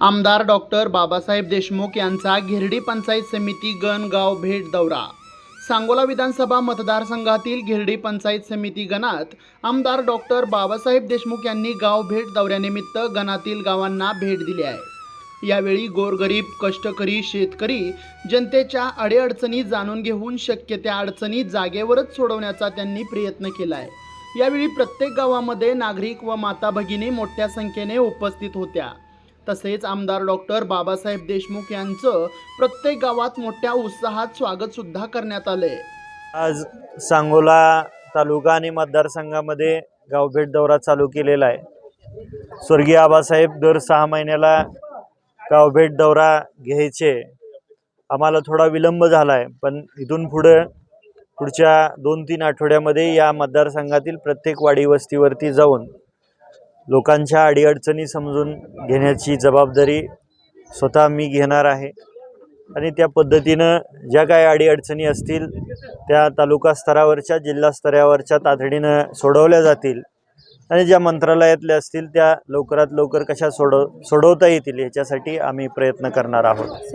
आमदार डॉक्टर बाबासाहेब देशमुख यांचा घेरडी पंचायत समिती गण गाव भेट दौरा. सांगोला विधानसभा मतदारसंघातील घेरडी पंचायत समिती गणात आमदार डॉक्टर बाबासाहेब देशमुख यांनी गाव भेट दौऱ्यानिमित्त गणातील गावांना भेट दिली आहे. यावेळी गोरगरीब कष्टकरी शेतकरी जनतेच्या अडीअडचणी जाणून घेऊन शक्य त्या अडचणी जागेवरच सोडवण्याचा त्यांनी प्रयत्न केला आहे. यावेळी प्रत्येक गावामध्ये नागरिक व माता भगिनी मोठ्या संख्येने उपस्थित होत्या. तसेच आमदार डॉक्टर बाबासाहेब देशमुख यांचं प्रत्येक गावात मोठ्या उत्साहात स्वागत सुद्धा करण्यात आले आज सांगोला तालुका आणि मतदारसंघामध्ये गावभेट दौरा चालू केलेला आहे. स्वर्गीय आबासाहेब दर सहा महिन्याला गावभेट दौरा घ्यायचे. आम्हाला थोडा विलंब झाला आहे पण इथून पुढं पुढच्या दोन तीन आठवड्यामध्ये या मतदारसंघातील प्रत्येक वाडी वस्तीवरती जाऊन लोकांच्या अडीअडचणी समजून घेण्याची जबाबदारी स्वतः मी घेणार आहे. आणि त्या पद्धतीनं ज्या काही अडीअडचणी असतील त्या तालुका स्तरावरच्या जिल्हा स्तरावरच्या तातडीनं सोडवल्या जातील. आणि ज्या मंत्रालयातल्या असतील त्या लवकरात लवकर कशा सोडव सोडवता येतील याच्यासाठी आम्ही प्रयत्न करणार आहोत.